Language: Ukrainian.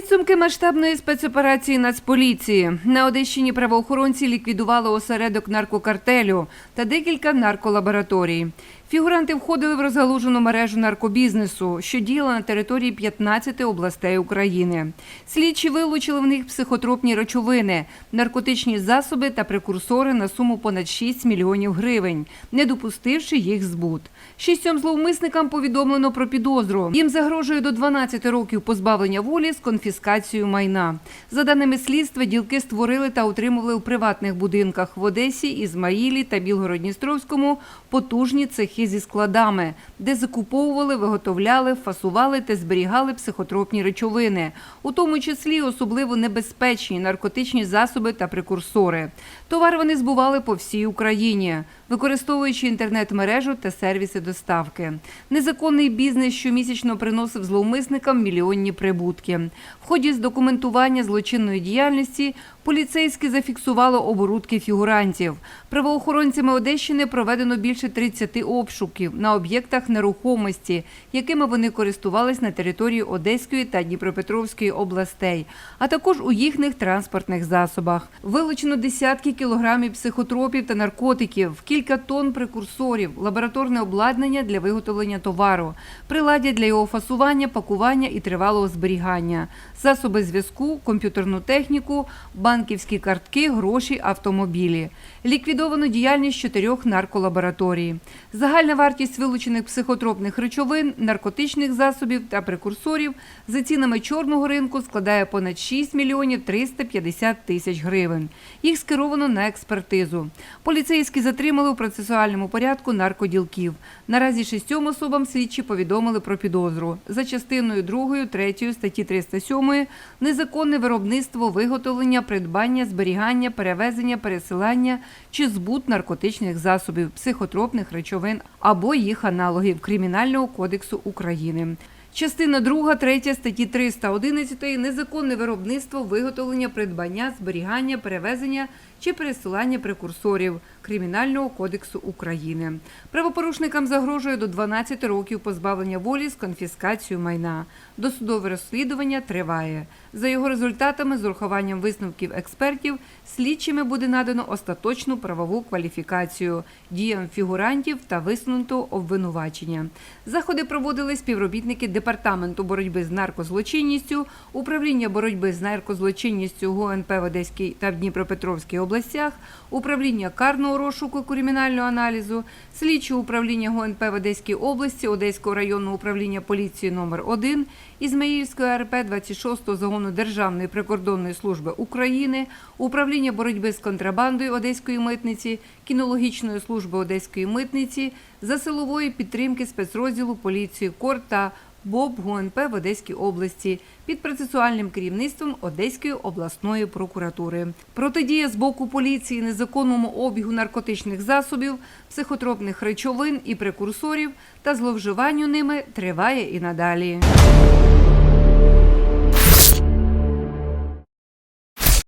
Підсумки масштабної спецоперації Нацполіції на Одещині правоохоронці ліквідували осередок наркокартелю та декілька нарколабораторій. Фігуранти входили в розгалужену мережу наркобізнесу, що діяла на території 15 областей України. Слідчі вилучили в них психотропні речовини, наркотичні засоби та прекурсори на суму понад 6 мільйонів гривень, не допустивши їх збут. Шістьом зловмисникам повідомлено про підозру. Їм загрожує до 12 років позбавлення волі з конфіскацією майна. За даними слідства, ділки створили та утримували у приватних будинках в Одесі, Ізмаїлі та Білгородністровському потужні цехи зі складами, де закуповували, виготовляли, фасували та зберігали психотропні речовини, у тому числі особливо небезпечні наркотичні засоби та прекурсори. Товар вони збували по всій Україні, використовуючи інтернет-мережу та сервіси доставки. Незаконний бізнес щомісячно приносив зловмисникам мільйонні прибутки. В ході з документування злочинної діяльності поліцейські зафіксували оборудки фігурантів. Правоохоронцями Одещини проведено більше 30 обшуків на об'єктах нерухомості, якими вони користувались на території Одеської та Дніпропетровської областей, а також у їхніх транспортних засобах. Вилучено десятки кілограмів психотропів та наркотиків, кілька тонн прекурсорів, лабораторне обладнання для виготовлення товару, приладдя для його фасування, пакування і тривалого зберігання, засоби зв'язку, комп'ютерну техніку, банківські картки, гроші, автомобілі. Ліквідовано діяльність чотирьох нарколабораторій. Загальна вартість вилучених психотропних речовин, наркотичних засобів та прекурсорів за цінами чорного ринку складає понад 6 мільйонів 350 тисяч гривень. Їх скеровано на експертизу. Поліцейські затримали у процесуальному порядку наркоділків. Наразі шістьом особам слідчі повідомили про підозру за частиною 2, 3 статті 307 незаконне виробництво, виготовлення, придбання, зберігання, перевезення, пересилання чи збут наркотичних засобів, психотропних речовин або їх аналогів Кримінального кодексу України. Частина 2, 3 статті 311 незаконне виробництво, виготовлення, придбання, зберігання, перевезення чи пересилання прекурсорів Кримінального кодексу України. Правопорушникам загрожує до 12 років позбавлення волі з конфіскацією майна. Досудове розслідування триває. За його результатами, з урахуванням висновків експертів, слідчими буде надано остаточну правову кваліфікацію діям фігурантів та висунуто обвинувачення. Заходи проводили співробітники департаменту боротьби з наркозлочинністю, управління боротьби з наркозлочинністю ГУНП в Одеській та в Дніпропетровській областях, управління карного розшуку і кримінального аналізу, слідчого управління ГУНП в Одеській області, Одеського районного управління поліції номер 1 Ізмаїльської РП 26-го загону Державної прикордонної служби України, управління боротьби з контрабандою Одеської митниці, кінологічної служби Одеської митниці, за силової підтримки спецрозділу поліції КОР та БОБ ГУНП в Одеській області під процесуальним керівництвом Одеської обласної прокуратури. Протидія з боку поліції незаконному обігу наркотичних засобів, психотропних речовин і прекурсорів та зловживанню ними триває і надалі.